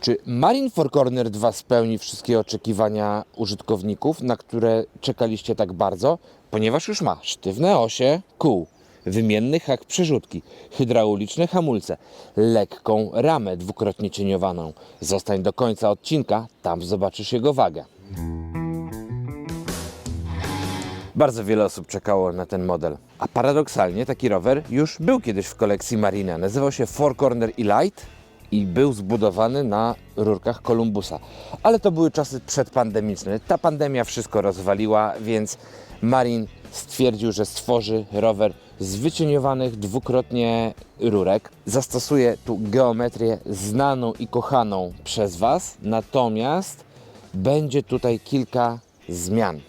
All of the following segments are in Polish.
Czy Marine Four Corner 2 spełni wszystkie oczekiwania użytkowników, na które czekaliście tak bardzo? Ponieważ już ma sztywne osie kół, wymienny hak przerzutki, hydrauliczne hamulce, lekką ramę dwukrotnie cieniowaną. Zostań do końca odcinka, tam zobaczysz jego wagę. Bardzo wiele osób czekało na ten model. A paradoksalnie taki rower już był kiedyś w kolekcji Marina. Nazywał się Four Corner Elite i był zbudowany na rurkach Columbusa. Ale to były czasy przedpandemiczne. Ta pandemia wszystko rozwaliła, więc Marin stwierdził, że stworzy rower z wycieniowanych dwukrotnie rurek. Zastosuje tu geometrię znaną i kochaną przez Was, natomiast będzie tutaj kilka zmian.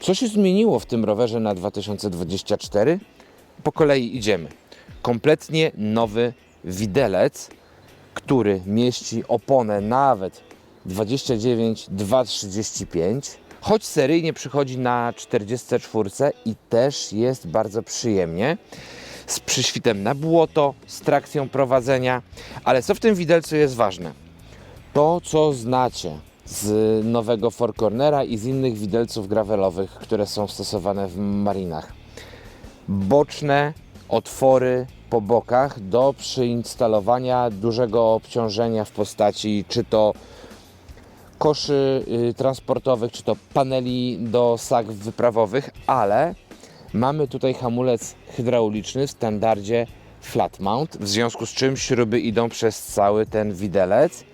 Co się zmieniło w tym rowerze na 2024? Po kolei idziemy. Kompletnie nowy widelec, który mieści oponę nawet 29 235, choć seryjnie przychodzi na 44 i też jest bardzo przyjemnie. Z przyświtem na błoto, z trakcją prowadzenia, ale co w tym widelcu jest ważne? to, co znacie z nowego Four Cornera i z innych widelców gravelowych, które są stosowane w marinach. Boczne otwory po bokach do przyinstalowania dużego obciążenia w postaci czy to koszy y, transportowych, czy to paneli do sak wyprawowych, ale mamy tutaj hamulec hydrauliczny w standardzie flat mount, w związku z czym śruby idą przez cały ten widelec.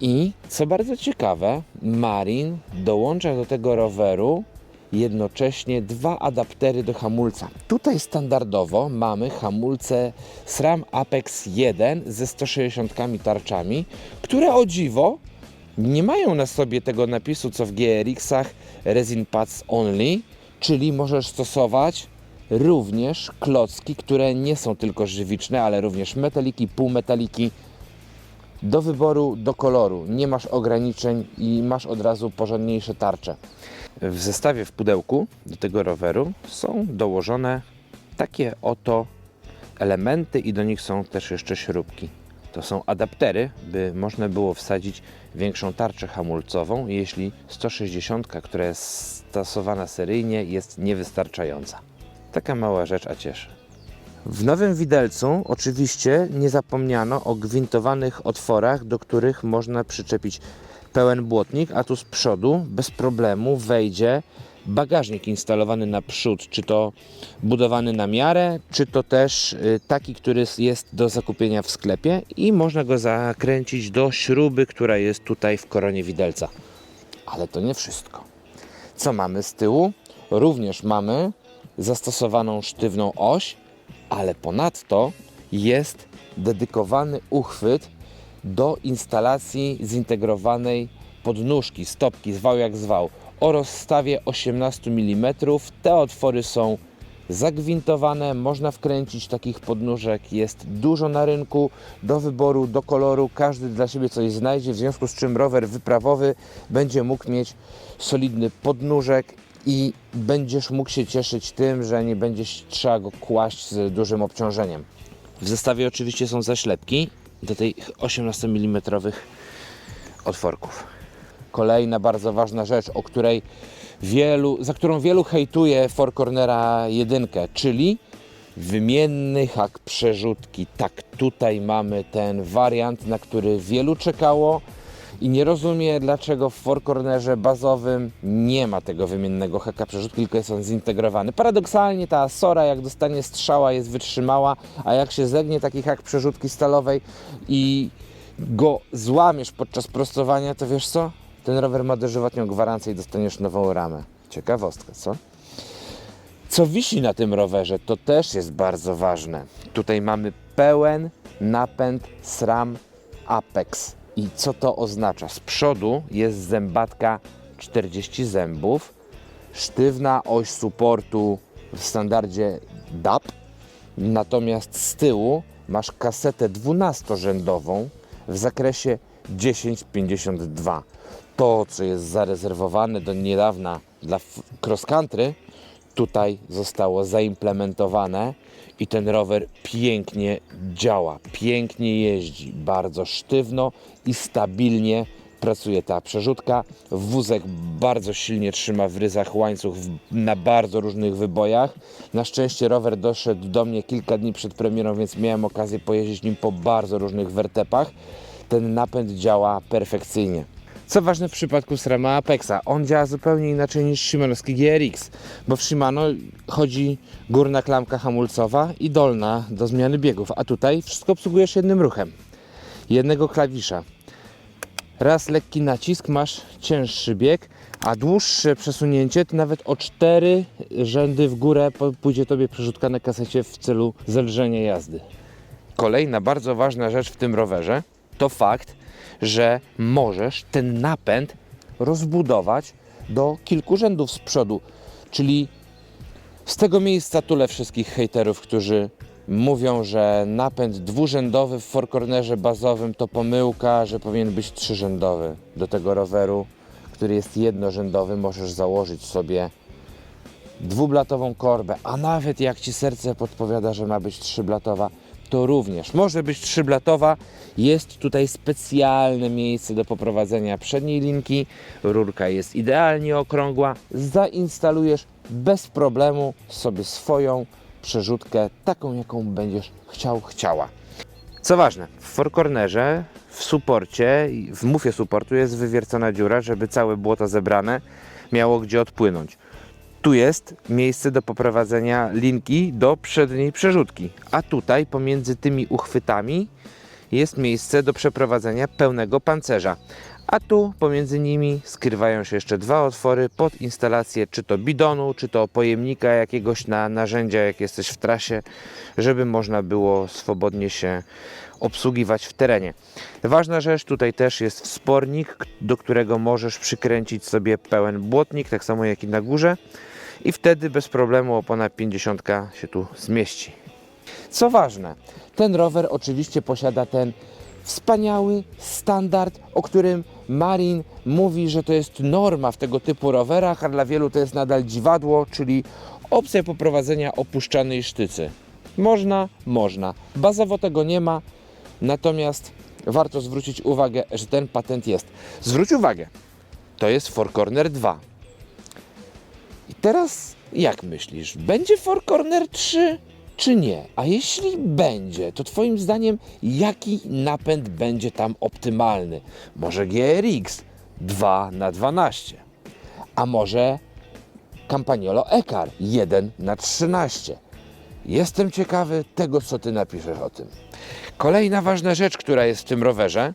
I co bardzo ciekawe, Marin dołącza do tego roweru jednocześnie dwa adaptery do hamulca. Tutaj standardowo mamy hamulce SRAM Apex 1 ze 160 tarczami, które o dziwo nie mają na sobie tego napisu co w GRX-ach Resin Pads Only, czyli możesz stosować również klocki, które nie są tylko żywiczne, ale również metaliki, półmetaliki, do wyboru, do koloru. Nie masz ograniczeń i masz od razu porządniejsze tarcze. W zestawie w pudełku do tego roweru są dołożone takie oto elementy i do nich są też jeszcze śrubki. To są adaptery, by można było wsadzić większą tarczę hamulcową, jeśli 160, która jest stosowana seryjnie, jest niewystarczająca. Taka mała rzecz, a cieszy. W nowym widelcu oczywiście nie zapomniano o gwintowanych otworach, do których można przyczepić pełen błotnik, a tu z przodu bez problemu wejdzie bagażnik instalowany na przód, czy to budowany na miarę, czy to też y, taki, który jest do zakupienia w sklepie i można go zakręcić do śruby, która jest tutaj w koronie widelca. Ale to nie wszystko. Co mamy z tyłu? Również mamy zastosowaną sztywną oś, ale ponadto jest dedykowany uchwyt do instalacji zintegrowanej podnóżki, stopki, zwał jak zwał, o rozstawie 18 mm. Te otwory są zagwintowane, można wkręcić takich podnóżek, jest dużo na rynku, do wyboru, do koloru, każdy dla siebie coś znajdzie, w związku z czym rower wyprawowy będzie mógł mieć solidny podnóżek i będziesz mógł się cieszyć tym, że nie będziesz trzeba go kłaść z dużym obciążeniem. W zestawie oczywiście są zaślepki do tych 18 mm otworków. Kolejna bardzo ważna rzecz, o której wielu, za którą wielu hejtuje Four Cornera 1, czyli wymienny hak przerzutki. Tak, tutaj mamy ten wariant, na który wielu czekało i nie rozumie, dlaczego w Four Cornerze bazowym nie ma tego wymiennego haka przerzutki, tylko jest on zintegrowany. Paradoksalnie ta Sora, jak dostanie strzała, jest wytrzymała, a jak się zegnie taki hak przerzutki stalowej i go złamiesz podczas prostowania, to wiesz co? Ten rower ma dożywotnią gwarancję i dostaniesz nową ramę. Ciekawostka, co? Co wisi na tym rowerze, to też jest bardzo ważne. Tutaj mamy pełen napęd SRAM Apex. I co to oznacza? Z przodu jest zębatka 40 zębów, sztywna oś supportu w standardzie DAP, natomiast z tyłu masz kasetę 12-rzędową w zakresie 1052. To, co jest zarezerwowane do niedawna dla cross country, tutaj zostało zaimplementowane i ten rower pięknie działa, pięknie jeździ, bardzo sztywno i stabilnie pracuje ta przerzutka. Wózek bardzo silnie trzyma w ryzach łańcuch na bardzo różnych wybojach. Na szczęście rower doszedł do mnie kilka dni przed premierą, więc miałem okazję pojeździć nim po bardzo różnych wertepach. Ten napęd działa perfekcyjnie. Co ważne w przypadku Srama Apexa, on działa zupełnie inaczej niż Shimanowski GRX, bo w Shimano chodzi górna klamka hamulcowa i dolna do zmiany biegów, a tutaj wszystko obsługujesz jednym ruchem, jednego klawisza. Raz lekki nacisk, masz cięższy bieg, a dłuższe przesunięcie to nawet o cztery rzędy w górę pójdzie Tobie przerzutka na kasecie w celu zelżenia jazdy. Kolejna bardzo ważna rzecz w tym rowerze to fakt, że możesz ten napęd rozbudować do kilku rzędów z przodu. Czyli z tego miejsca tule wszystkich hejterów, którzy mówią, że napęd dwurzędowy w Four Cornerze bazowym to pomyłka, że powinien być trzyrzędowy. Do tego roweru, który jest jednorzędowy, możesz założyć sobie dwublatową korbę, a nawet jak ci serce podpowiada, że ma być trzyblatowa, to również może być trzyblatowa. Jest tutaj specjalne miejsce do poprowadzenia przedniej linki. Rurka jest idealnie okrągła. Zainstalujesz bez problemu sobie swoją przerzutkę, taką jaką będziesz chciał, chciała. Co ważne, w Four Cornerze, w suporcie, w mufie suportu jest wywiercona dziura, żeby całe błoto zebrane miało gdzie odpłynąć. Tu jest miejsce do poprowadzenia linki do przedniej przerzutki, a tutaj pomiędzy tymi uchwytami jest miejsce do przeprowadzenia pełnego pancerza. A tu pomiędzy nimi skrywają się jeszcze dwa otwory pod instalację czy to bidonu, czy to pojemnika jakiegoś na narzędzia, jak jesteś w trasie, żeby można było swobodnie się obsługiwać w terenie. Ważna rzecz, tutaj też jest wspornik, do którego możesz przykręcić sobie pełen błotnik, tak samo jak i na górze i wtedy bez problemu opona 50 się tu zmieści. Co ważne, ten rower oczywiście posiada ten wspaniały standard, o którym Marin mówi, że to jest norma w tego typu rowerach, a dla wielu to jest nadal dziwadło, czyli opcja poprowadzenia opuszczanej sztycy. Można, można. Bazowo tego nie ma, natomiast warto zwrócić uwagę, że ten patent jest. Zwróć uwagę, to jest Four Corner 2. I teraz jak myślisz, będzie Four Corner 3 czy nie? A jeśli będzie, to Twoim zdaniem jaki napęd będzie tam optymalny? Może GRX 2 na 12 A może Campagnolo Ekar 1 na 13 Jestem ciekawy tego, co Ty napiszesz o tym. Kolejna ważna rzecz, która jest w tym rowerze,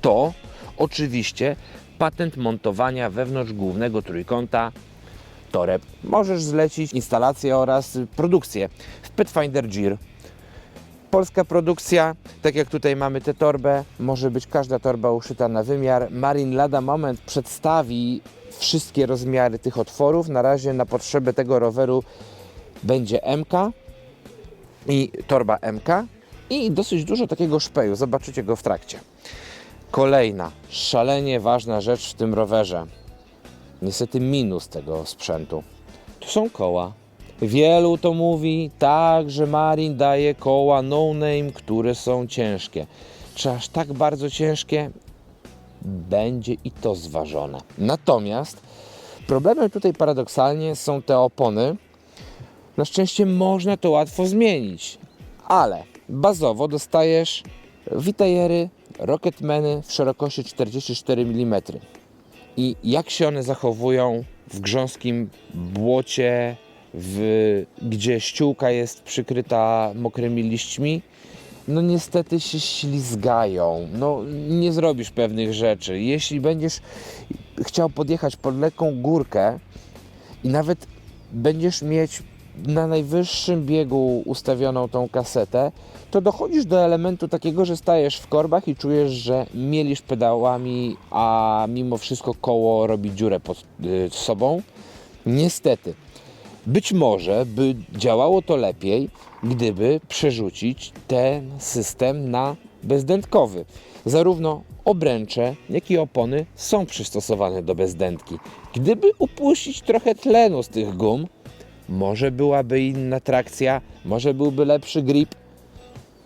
to oczywiście patent montowania wewnątrz głównego trójkąta toreb. Możesz zlecić instalację oraz produkcję w Petfinder Gear. Polska produkcja, tak jak tutaj mamy tę torbę, może być każda torba uszyta na wymiar. Marin lada moment przedstawi wszystkie rozmiary tych otworów. Na razie na potrzeby tego roweru będzie MK i torba MK i dosyć dużo takiego szpeju. Zobaczycie go w trakcie. Kolejna szalenie ważna rzecz w tym rowerze niestety minus tego sprzętu. To są koła. Wielu to mówi, tak, że Marin daje koła no name, które są ciężkie. Czy aż tak bardzo ciężkie? Będzie i to zważone. Natomiast problemem tutaj paradoksalnie są te opony. Na szczęście można to łatwo zmienić, ale bazowo dostajesz Vitajery Rocketmany w szerokości 44 mm i jak się one zachowują w grząskim błocie, w, gdzie ściółka jest przykryta mokrymi liśćmi, no niestety się ślizgają. No nie zrobisz pewnych rzeczy. Jeśli będziesz chciał podjechać pod lekką górkę i nawet będziesz mieć na najwyższym biegu ustawioną tą kasetę, to dochodzisz do elementu takiego, że stajesz w korbach i czujesz, że mielisz pedałami, a mimo wszystko koło robi dziurę pod y, sobą. Niestety, być może by działało to lepiej, gdyby przerzucić ten system na bezdętkowy. Zarówno obręcze, jak i opony są przystosowane do bezdętki. Gdyby upuścić trochę tlenu z tych gum, może byłaby inna trakcja, może byłby lepszy grip.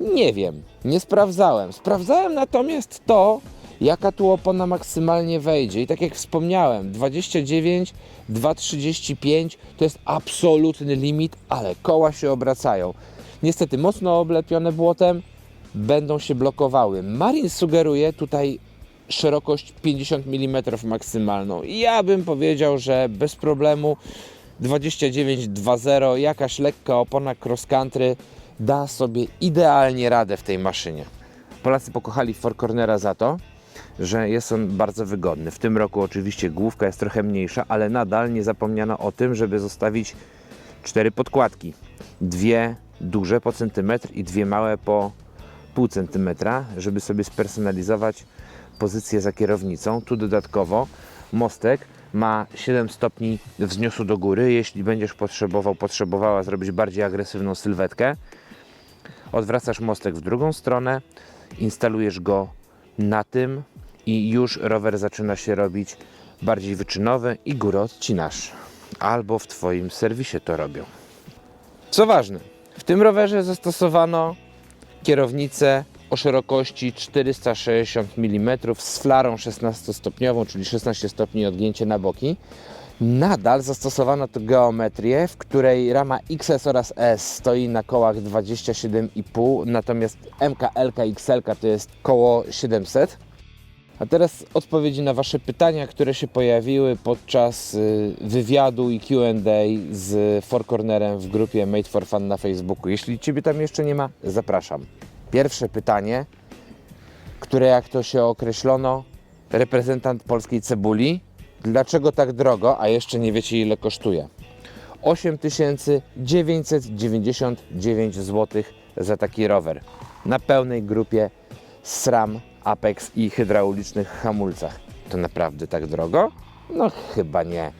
Nie wiem, nie sprawdzałem. Sprawdzałem natomiast to, jaka tu opona maksymalnie wejdzie. I tak jak wspomniałem, 29, 235 to jest absolutny limit, ale koła się obracają. Niestety mocno oblepione błotem będą się blokowały. Marin sugeruje tutaj szerokość 50 mm maksymalną. Ja bym powiedział, że bez problemu 29.2.0, jakaś lekka opona cross country da sobie idealnie radę w tej maszynie. Polacy pokochali Four Cornera za to, że jest on bardzo wygodny. W tym roku oczywiście główka jest trochę mniejsza, ale nadal nie zapomniano o tym, żeby zostawić cztery podkładki. Dwie duże po centymetr i dwie małe po pół centymetra, żeby sobie spersonalizować pozycję za kierownicą. Tu dodatkowo mostek ma 7 stopni wzniosu do góry. Jeśli będziesz potrzebował, potrzebowała zrobić bardziej agresywną sylwetkę, odwracasz mostek w drugą stronę, instalujesz go na tym i już rower zaczyna się robić bardziej wyczynowy i górę odcinasz. Albo w Twoim serwisie to robią. Co ważne, w tym rowerze zastosowano kierownicę o szerokości 460 mm z flarą 16-stopniową, czyli 16 stopni odgięcie na boki. Nadal zastosowano tu geometrię, w której rama XS oraz S stoi na kołach 27,5, natomiast MK, LK, XL to jest koło 700. A teraz odpowiedzi na Wasze pytania, które się pojawiły podczas y, wywiadu i QA z Four Cornerem w grupie Made for Fun na Facebooku. Jeśli Ciebie tam jeszcze nie ma, zapraszam. Pierwsze pytanie, które jak to się określono, reprezentant polskiej cebuli. Dlaczego tak drogo, a jeszcze nie wiecie ile kosztuje? 8999 zł za taki rower na pełnej grupie SRAM, Apex i hydraulicznych hamulcach. To naprawdę tak drogo? No chyba nie.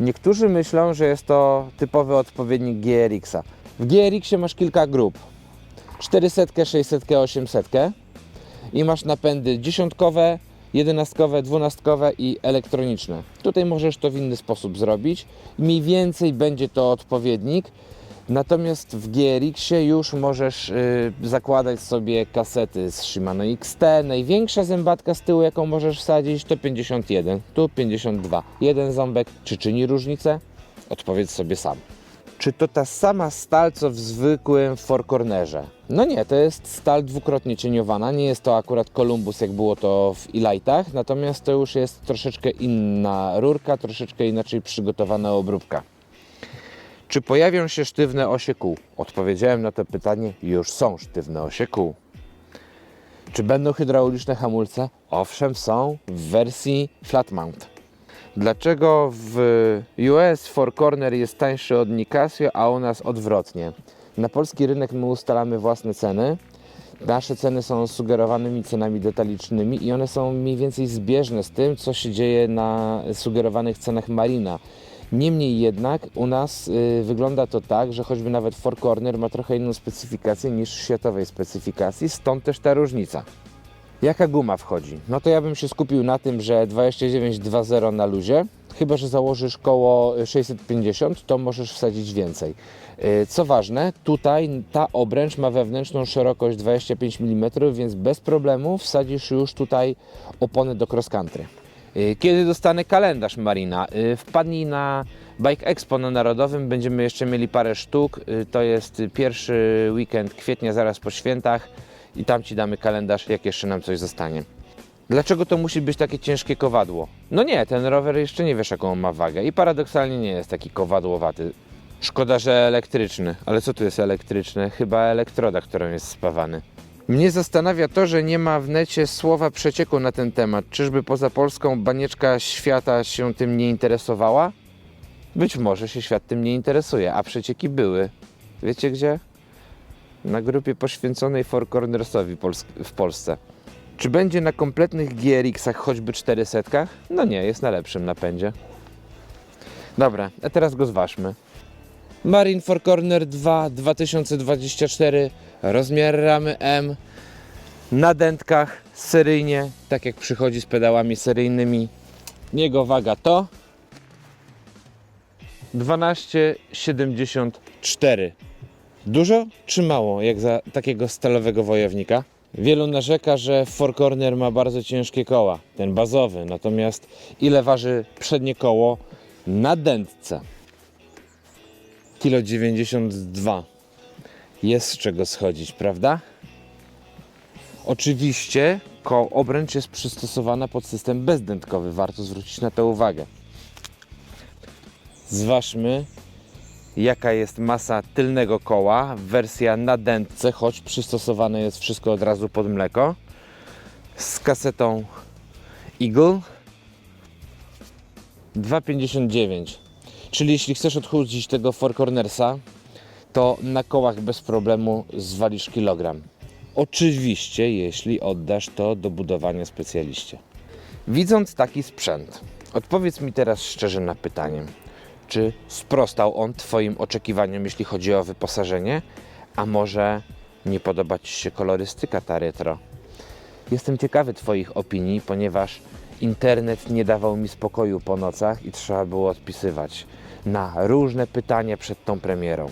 Niektórzy myślą, że jest to typowy odpowiednik GRX-a. W GRX-ie masz kilka grup. 400, 600, 800 i masz napędy dziesiątkowe, jedenastkowe, dwunastkowe i elektroniczne. Tutaj możesz to w inny sposób zrobić. Mniej więcej będzie to odpowiednik. Natomiast w GRX-ie już możesz y, zakładać sobie kasety z Shimano XT. Największa zębatka z tyłu, jaką możesz wsadzić, to 51, tu 52. Jeden ząbek. Czy czyni różnicę? Odpowiedz sobie sam. Czy to ta sama stal, co w zwykłym Four Cornerze? No nie, to jest stal dwukrotnie cieniowana. Nie jest to akurat Columbus, jak było to w Elightach, natomiast to już jest troszeczkę inna rurka, troszeczkę inaczej przygotowana obróbka. Czy pojawią się sztywne osie kół? Odpowiedziałem na to pytanie, już są sztywne osie kół. Czy będą hydrauliczne hamulce? Owszem, są w wersji flat mount. Dlaczego w US Four Corner jest tańszy od Nicasio, a u nas odwrotnie? Na polski rynek my ustalamy własne ceny. Nasze ceny są sugerowanymi cenami detalicznymi i one są mniej więcej zbieżne z tym, co się dzieje na sugerowanych cenach Marina. Niemniej jednak u nas y, wygląda to tak, że choćby nawet Four Corner ma trochę inną specyfikację niż światowej specyfikacji, stąd też ta różnica. Jaka guma wchodzi? No to ja bym się skupił na tym, że 29.2.0 na luzie. Chyba, że założysz koło 650, to możesz wsadzić więcej. Yy, Co ważne, tutaj ta obręcz ma wewnętrzną szerokość 25 mm, więc bez problemu wsadzisz już tutaj opony do cross country. Yy, Kiedy dostanę kalendarz Marina? Yy, Wpadnij na Bike Expo na Narodowym, będziemy jeszcze mieli parę sztuk. To jest pierwszy weekend kwietnia, zaraz po świętach i tam Ci damy kalendarz, jak jeszcze nam coś zostanie. Dlaczego to musi być takie ciężkie kowadło? No nie, ten rower jeszcze nie wiesz jaką on ma wagę i paradoksalnie nie jest taki kowadłowaty. Szkoda, że elektryczny, ale co tu jest elektryczne? Chyba elektroda, którą jest spawany. Mnie zastanawia to, że nie ma w necie słowa przecieku na ten temat. Czyżby poza Polską banieczka świata się tym nie interesowała? Być może się świat tym nie interesuje, a przecieki były. Wiecie gdzie? Na grupie poświęconej Four Cornersowi w Polsce. Czy będzie na kompletnych GRX-ach choćby 400? No nie, jest na lepszym napędzie. Dobra, a teraz go zważmy. Marine Four Corner 2 2024, rozmiar ramy M, na dętkach seryjnie, tak jak przychodzi z pedałami seryjnymi. Jego waga to 12,74. Dużo czy mało, jak za takiego stalowego wojownika? Wielu narzeka, że Four Corner ma bardzo ciężkie koła, ten bazowy. Natomiast ile waży przednie koło na dętce? Kilo 92. Jest z czego schodzić, prawda? Oczywiście ko- obręcz jest przystosowana pod system bezdętkowy. Warto zwrócić na to uwagę. Zważmy, jaka jest masa tylnego koła. Wersja na dętce, choć przystosowane jest wszystko od razu pod mleko. Z kasetą Eagle 2,59. Czyli jeśli chcesz odchudzić tego Four Cornersa, to na kołach bez problemu zwalisz kilogram. Oczywiście, jeśli oddasz to do budowania specjaliście. Widząc taki sprzęt, odpowiedz mi teraz szczerze na pytanie, czy sprostał on Twoim oczekiwaniom, jeśli chodzi o wyposażenie, a może nie podoba Ci się kolorystyka ta retro? Jestem ciekawy Twoich opinii, ponieważ internet nie dawał mi spokoju po nocach i trzeba było odpisywać na różne pytania przed tą premierą.